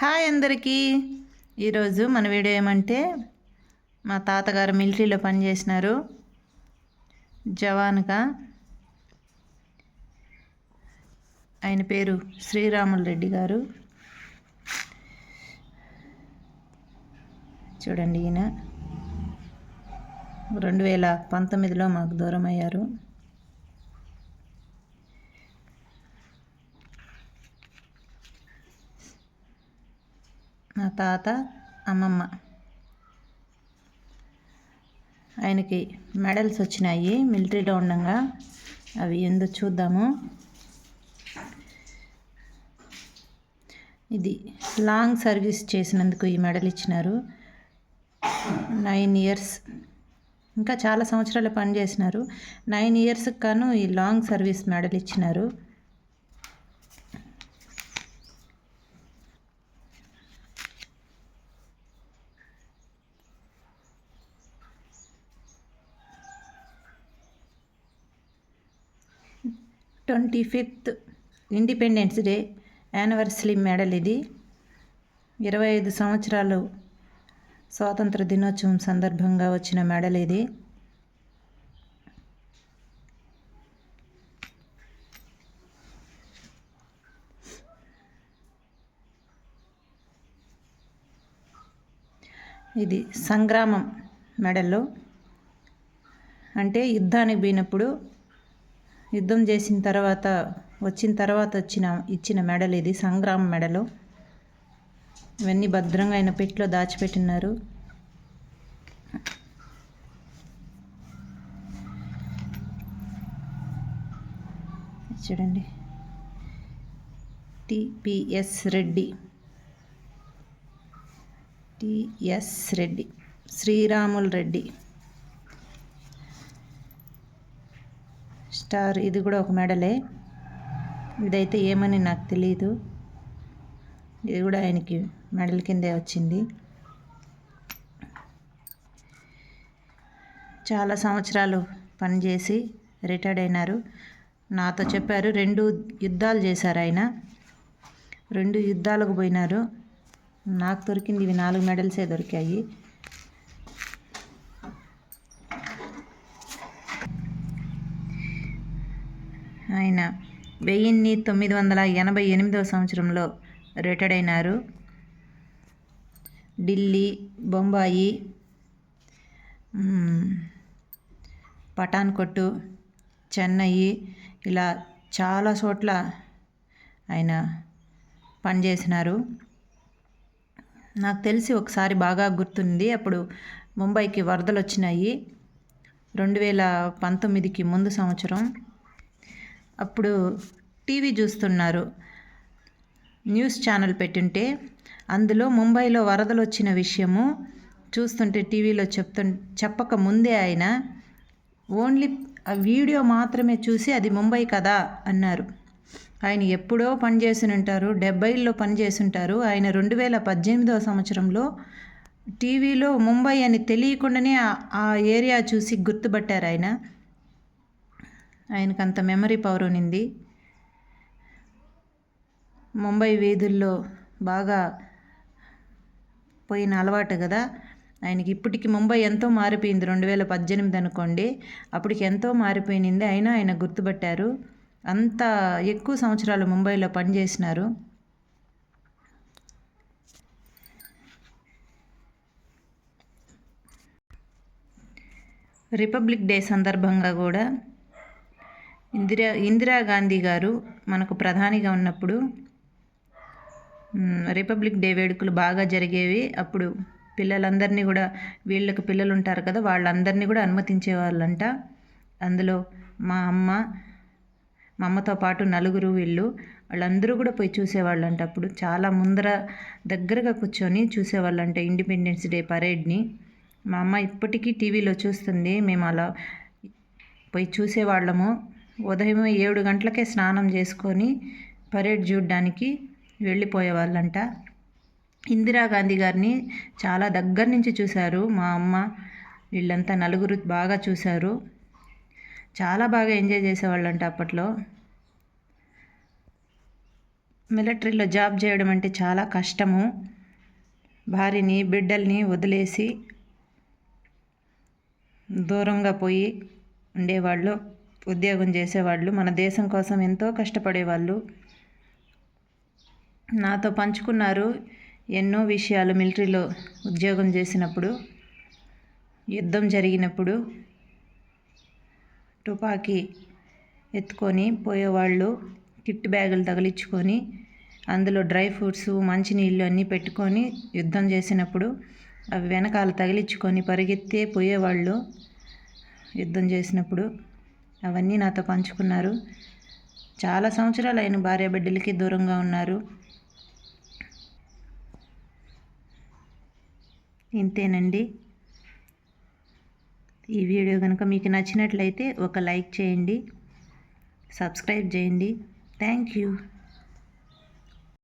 Hi అందరికీ. ఈరోజు మన వీడియో ఏమంటే మా తాతగారు మిలిటరీలో పనిచేసినారు. జవాన్గా. ఆయన పేరు శ్రీరాములు రెడ్డి గారు. చూడండి ఈయన. రెండు వేల పంతొమ్మిదిలో మాకు దూరం అయ్యారు మా తాత అమ్మమ్మ. ఆయనకి మెడల్స్ వచ్చినాయి మిలిటరీలో ఉండగా. అవి ఎందు చూద్దాము. ఇది లాంగ్ సర్వీస్ చేసినందుకు ఈ మెడల్ ఇచ్చినారు. Nine years. ఇంకా చాలా సంవత్సరాలు పనిచేసినారు. నైన్ ఇయర్స్కి కాను ఈ లాంగ్ సర్వీస్ మెడల్ ఇచ్చినారు. Twenty fifth independence day anniversary medal ఇది. ఇరవై ఐదు సంవత్సరాలు స్వాతంత్ర దినోత్సవం సందర్భంగా వచ్చిన మెడల్ ఇది. ఇది సంగ్రామం మెడల్లో. అంటే యుద్ధానికి పోయినప్పుడు యుద్ధం చేసిన తర్వాత వచ్చిన తర్వాత వచ్చిన ఇచ్చిన మెడల్ ఇది. సంగ్రామ మెడలు. ఇవన్నీ భద్రంగా ఆయన పెట్టిలో దాచిపెట్టినారు చూడండి. TPS Reddy. TS Reddy. Sriramul Reddy. Star ఇది కూడా ఒక మెడలే. ఇదైతే ఏమని నాకు తెలియదు ఇది కూడా ఆయనకి మెడల్ కిందే వచ్చింది. చాలా సంవత్సరాలు పనిచేసి రిటైర్డ్ అయినారు. నాతో చెప్పారు రెండు యుద్ధాలు చేశారు ఆయన. రెండు యుద్ధాలకు పోయినారు. నాకు దొరికింది ఇవి నాలుగు మెడల్సే దొరికాయి. ఆయన వెయ్యిన్ని తొమ్మిది వందల ఎనభై ఎనిమిదవ సంవత్సరంలో రిటైర్డ్ అయినారు. ఢిల్లీ బొంబాయి పఠాన్కొట్టు చెన్నై ఇలా చాలా చోట్ల ఆయన పనిచేసినారు. నాకు తెలిసి ఒకసారి బాగా గుర్తుంది. అప్పుడు ముంబైకి వరదలు వచ్చినాయి రెండు వేల పంతొమ్మిదికి ముందు సంవత్సరం అప్పుడు టీవీ చూస్తున్నారు. న్యూస్ ఛానల్ పెట్టుంటే అందులో ముంబైలో వరదలు వచ్చిన విషయము చూస్తుంటే టీవీలో చెప్తు చెప్పక ముందే ఆయన ఓన్లీ ఆ వీడియో మాత్రమే చూసి అది ముంబై కదా అన్నారు. ఆయన ఎప్పుడో పనిచేసి ఉంటారు డెబ్బైల్లో పనిచేసి ఆయన రెండు వేల పద్దెనిమిదవ సంవత్సరంలో టీవీలో ముంబై అని తెలియకుండానే ఆ ఏరియా చూసి గుర్తుపట్టారు ఆయన. ఆయనకు అంత మెమరీ పవర్ ఉన్నింది ముంబై వీధుల్లో బాగా పోయిన అలవాటు కదా ఆయనకి ఇప్పటికి ముంబై ఎంతో మారిపోయింది. రెండు వేల పద్దెనిమిది అనుకోండి. అప్పటికి ఎంతో మారిపోయింది అయినా ఆయన గుర్తుపట్టారు. అంత ఎక్కువ సంవత్సరాలు ముంబైలో పనిచేసినారు. రిపబ్లిక్ డే సందర్భంగా కూడా ఇందిరా ఇందిరాగాంధీ గారు మనకు ప్రధానిగా ఉన్నప్పుడు రిపబ్లిక్ డే వేడుకలు బాగా జరిగేవి. అప్పుడు పిల్లలందరినీ కూడా వీళ్ళకి పిల్లలు ఉంటారు కదా వాళ్ళందరినీ కూడా అనుమతించే వాళ్ళంట అందులో మా అమ్మ మా అమ్మతో పాటు నలుగురు వీళ్ళు వాళ్ళందరూ కూడా పోయి చూసేవాళ్ళంట అప్పుడు. చాలా ముందర దగ్గరగా కూర్చొని చూసేవాళ్ళంట ఇండిపెండెన్స్ డే పరేడ్ని. మా అమ్మ ఇప్పటికీ టీవీలో చూస్తుంది మేము అలా పోయి చూసేవాళ్ళము. ఉదయం ఏడు గంటలకే స్నానం చేసుకొని పరేడ్ చూడడానికి వెళ్ళిపోయేవాళ్ళంట. ఇందిరాగాంధీ గారిని చాలా దగ్గర నుంచి చూశారు మా అమ్మ. వీళ్ళంతా నలుగురు బాగా చూశారు. చాలా బాగా ఎంజాయ్ చేసేవాళ్ళంట అప్పట్లో. మిలిటరీలో జాబ్ చేయడం అంటే చాలా కష్టము. భార్యని బిడ్డల్ని వదిలేసి దూరంగా పోయి ఉండేవాళ్ళు. ఉద్యోగం చేసేవాళ్ళు మన దేశం కోసం ఎంతో కష్టపడేవాళ్ళు. నాతో పంచుకున్నారు ఎన్నో విషయాలు మిలిటరీలో ఉద్యోగం చేసినప్పుడు యుద్ధం జరిగినప్పుడు. తుపాకీ ఎత్తుకొని పోయేవాళ్ళు కిట్ బ్యాగులు తగిలించుకొని అందులో డ్రై ఫ్రూట్స్ మంచినీళ్ళు అన్నీ పెట్టుకొని యుద్ధం చేసినప్పుడు అవి వెనకాల తగిలించుకొని పరిగెత్తే పోయేవాళ్ళు యుద్ధం చేసినప్పుడు. అవన్నీ నాతో పంచుకున్నారు. చాలా సంవత్సరాలు ఆయన భార్య బిడ్డలకి దూరంగా ఉన్నారు. ఇంతేనండి. ఈ వీడియో కనుక మీకు నచ్చినట్లయితే ఒక లైక్ చేయండి. సబ్స్క్రైబ్ చేయండి. Thank you.